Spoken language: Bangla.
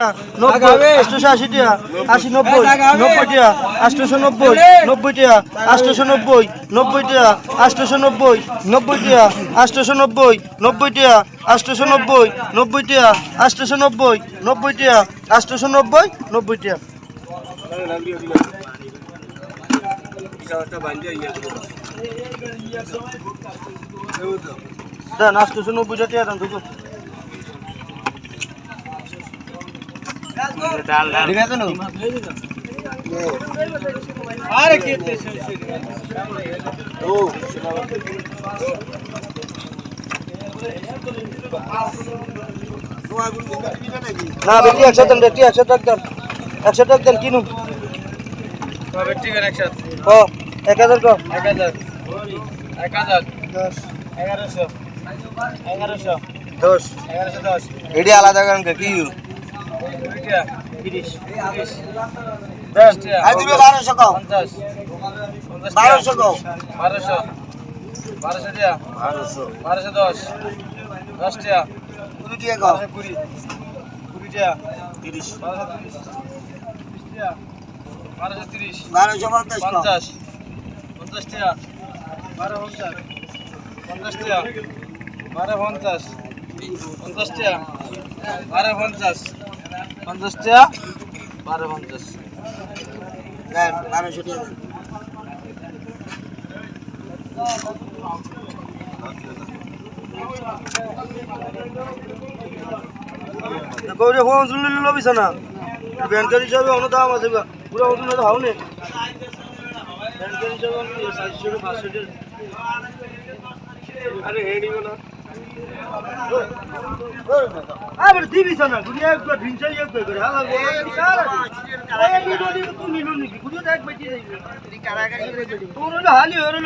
আটশোশো আশি টাকা আশি নব্বই নব্বই টাকা আটশোশো নব্বই নব্বই টাকা আটশোশো নব্বই নব্বই টাকা আটশোশো নব্বই নব্বই টাকা আটশোশো নব্বই নব্বই টাকা আটশোশো নব্বই নব্বই টাকা আটশোশো নব্বই নব্বই টাকা আটশোশো নব্বই নব্বই টাকা। দেন আটশোশো নব্বইটা টাকা দেন দুটো আরে কে না, বেটি দেন বেটি দেন। একশো টাকা দেন কিনুন ও এক হাজার কম দশ। এটি আলাদা কি? বারোশো কম। বারোশো কম। বারোশো বারোশো টাকা। বারোশো। বারোশো দশ দশ টাকা। কুড়ি টাকা কম। বারোশো কুড়ি কুড়ি টাকা। তিরিশ। বারোশো তিরিশ টাকা। বারোশো তিরিশ বারোশো পঞ্চাশ পঞ্চাশ পঞ্চাশ টাকা। বারো পঞ্চাশ পঞ্চাশ টাকা। বারো পঞ্চাশ পঞ্চাশ বারো পঞ্চাশ। পঞ্চাশ টাকা বারো পঞ্চাশ। বারোশো টাকা গৌরে ফোন শুনলে লবিছে না? ব্যাংকের হিসাবে অন্য দাম আছে। পুরো অন্য তো হাওনে ব্যাংকের হিসাবে পাঁচশো আরে হে নিব આપણે દીવી સના દુનિયા એક પર ઢીંચા એક પર કરે હાલા બોલા બિચાર ઓય બીડો દીકુ નીનો નીકુ જો એક બચી જઈ કારાગરી તું હાલી ઓર